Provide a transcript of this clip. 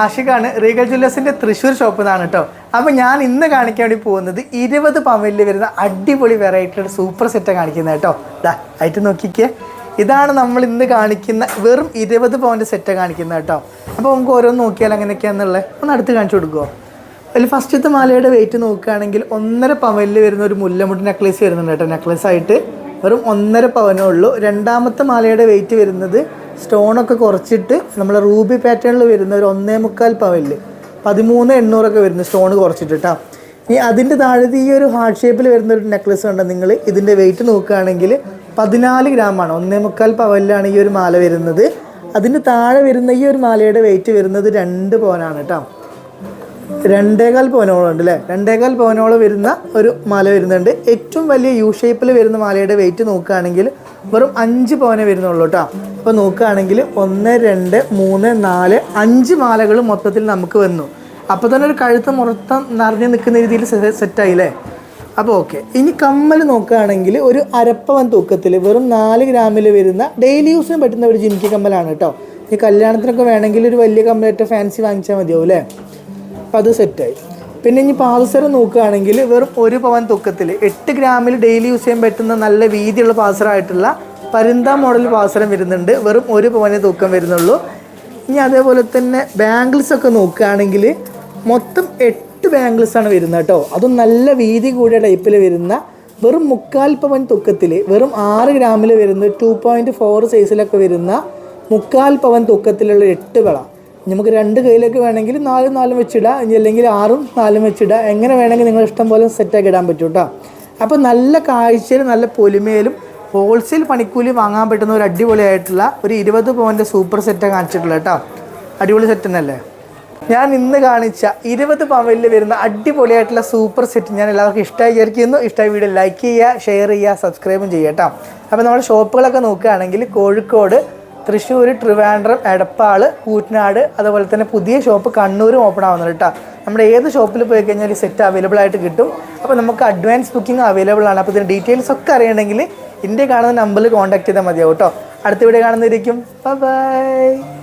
ആഷിഖാണ് regal ജ്വല്ലേഴ്സിന്റെ Thrissur shop എന്നാണ് കേട്ടോ അപ്പൊ ഞാൻ ഇന്ന് കാണിക്കാൻ വേണ്ടി പോകുന്നത് ഇരുപത് പവനിൽ വരുന്ന അടിപൊളി വെറൈറ്റിയുടെ സൂപ്പർ സെറ്റ് കാണിക്കുന്നത് കേട്ടോ ദാ ആയിട്ട് നോക്കിക്കേ. ഇതാണ് നമ്മൾ ഇന്ന് കാണിക്കുന്ന വെറും ഇരുപത് പവന്റെ സെറ്റ് കാണിക്കുന്നത് കേട്ടോ അപ്പോൾ നമുക്ക് ഓരോന്ന് നോക്കിയാൽ അങ്ങനെയൊക്കെയാണെന്നുള്ളത് ഒന്ന് അടുത്ത് കാണിച്ചു കൊടുക്കുമോ അതിൽ ഫസ്റ്റത്തെ മാലയുടെ വെയിറ്റ് നോക്കുകയാണെങ്കിൽ ഒന്നര പവനിൽ വരുന്ന ഒരു മുല്ലമുട്ട് നെക്ലേസ് വരുന്നുണ്ട് കേട്ടോ നെക്ലേസ് ആയിട്ട്. വെറും ഒന്നര പവനേ ഉള്ളൂ. രണ്ടാമത്തെ മാലയുടെ വെയിറ്റ് വരുന്നത് സ്റ്റോണൊക്കെ കുറച്ചിട്ട് നമ്മൾ റൂബി പാറ്റേണിൽ വരുന്ന ഒരു ഒന്നേ മുക്കാൽ പവനിൽ പതിമൂന്ന് എണ്ണൂറൊക്കെ വരുന്നു സ്റ്റോൺ കുറച്ചിട്ട് കേട്ടോ ഇനി അതിന്റെ താഴെ ഈ ഒരു ഹാർട്ട് ഷേപ്പിൽ വരുന്ന ഒരു നെക്ലസ് ഉണ്ട് നിങ്ങൾ ഇതിന്റെ വെയിറ്റ് നോക്കുകയാണെങ്കിൽ പതിനാല് ഗ്രാമാണ്. ഒന്നേ മുക്കാൽ പവനിലാണ് ഈ ഒരു മാല വരുന്നത്. അതിന് താഴെ വരുന്ന ഈ ഒരു മാലയുടെ വെയിറ്റ് വരുന്നത് രണ്ട് പവനാണ് കേട്ടോ രണ്ടേകാൽ പവനോളം ഉണ്ട് അല്ലേ രണ്ടേകാൽ പവനോളം വരുന്ന ഒരു മാല വരുന്നുണ്ട്. ഏറ്റവും വലിയ യു ഷേപ്പിൽ വരുന്ന മാലയുടെ വെയിറ്റ് നോക്കുകയാണെങ്കിൽ വെറും അഞ്ച് പവനെ വരുന്നുള്ളൂ കേട്ടോ അപ്പോൾ നോക്കുകയാണെങ്കിൽ ഒന്ന് രണ്ട് മൂന്ന് നാല് അഞ്ച് മാലകൾ മൊത്തത്തിൽ നമുക്ക് വന്നു. അപ്പോൾ തന്നെ ഒരു കഴുത്ത് മൊത്തം നിറഞ്ഞു നിൽക്കുന്ന രീതിയിൽ സെറ്റായില്ലേ അപ്പോൾ ഓക്കെ ഇനി കമ്മൽ നോക്കുകയാണെങ്കിൽ ഒരു അരപ്പവൻ തൂക്കത്തിൽ വെറും നാല് ഗ്രാമിൽ വരുന്ന ഡെയിലി യൂസിന് പറ്റുന്ന ഒരു ജിമിക്കി കമ്മലാണ് കേട്ടോ. ഈ കല്യാണത്തിനൊക്കെ വേണമെങ്കിൽ ഒരു വലിയ കമ്മലേറ്റ ഫാൻസി വാങ്ങിച്ചാൽ മതിയാവും അല്ലേ? അപ്പം അത് സെറ്റായി പിന്നെ ഇനി പാദസരം നോക്കുകയാണെങ്കിൽ വെറും ഒരു പവൻ തൂക്കത്തിൽ എട്ട് ഗ്രാമിൽ ഡെയിലി യൂസ് ചെയ്യാൻ പറ്റുന്ന നല്ല വീതിയുള്ള പാസറായിട്ടുള്ള പരുന്ത മോഡൽ പാസരം വരുന്നുണ്ട്. വെറും ഒരു പവനെ തൂക്കം വരുന്നുള്ളൂ. ഇനി അതേപോലെ തന്നെ ബാംഗിൾസ് ഒക്കെ നോക്കുകയാണെങ്കിൽ മൊത്തം എട്ട് ബാംഗിൾസ് ആണ് വരുന്നത് കേട്ടോ. അതും നല്ല വീതി കൂടിയ ടൈപ്പിൽ വരുന്ന വെറും മുക്കാൽ പവൻ തൂക്കത്തിൽ വെറും ആറ് ഗ്രാമിൽ വരുന്ന ടു പോയിന്റ് ഫോർ സൈസിലൊക്കെ വരുന്ന മുക്കാൽ പവൻ തൂക്കത്തിലുള്ള എട്ട് വള. നമുക്ക് രണ്ട് കയ്യിലേക്ക് വേണമെങ്കിൽ നാലും നാലും വെച്ചിടാം. ഇനി അല്ലെങ്കിൽ ആറും നാലും വെച്ചിടാം. എങ്ങനെ വേണമെങ്കിൽ നിങ്ങൾ ഇഷ്ടം പോലെ സെറ്റാക്കി ഇടാൻ പറ്റും കേട്ടോ. അപ്പോൾ നല്ല കാഴ്ചയിൽ നല്ല പൊലിമയിലും ഹോൾസെയിൽ പണിക്കൂലി വാങ്ങാൻ പറ്റുന്ന ഒരു അടിപൊളിയായിട്ടുള്ള ഒരു ഇരുപത് പവന്റെ സൂപ്പർ സെറ്റാണ് കാണിച്ചിട്ടുള്ളത് കേട്ടോ. അടിപൊളി സെറ്റ് തന്നെയല്ലേ? ഞാൻ ഇന്ന് കാണിച്ച ഇരുപത് പവനിൽ വരുന്ന അടിപൊളിയായിട്ടുള്ള സൂപ്പർ സെറ്റ് ഞാൻ എല്ലാവർക്കും ഇഷ്ടമായി വിചാരിക്കുന്നു. ഇഷ്ടമായ വീഡിയോ ലൈക്ക് ചെയ്യുക ഷെയർ ചെയ്യുക സബ്സ്ക്രൈബും ചെയ്യുക കേട്ടോ. അപ്പോൾ നമ്മൾ ഷോപ്പുകളൊക്കെ നോക്കുകയാണെങ്കിൽ കോഴിക്കോട് തൃശ്ശൂർ ട്രിവാൻഡ്രം എടപ്പാൾ കൂറ്റനാട് അതുപോലെ തന്നെ പുതിയ ഷോപ്പ് കണ്ണൂരും ഓപ്പൺ ആവുന്നുണ്ട് കേട്ടോ. നമ്മുടെ ഏത് ഷോപ്പിൽ പോയി കഴിഞ്ഞാൽ സെറ്റ് അവൈലബിൾ ആയിട്ട് കിട്ടും. അപ്പോൾ നമുക്ക് അഡ്വാൻസ് ബുക്കിംഗ് അവൈലബിൾ ആണ്. അപ്പോൾ ഇതിന്റെ ഡീറ്റെയിൽസ് ഒക്കെ അറിയണമെങ്കിൽ ഇന്ത്യ കാണുന്ന നമ്പറിൽ കോൺടാക്ട് ചെയ്താൽ മതിയാവും കേട്ടോ അടുത്ത വീഡിയോ കാണുന്നതായിരിക്കും ബൈ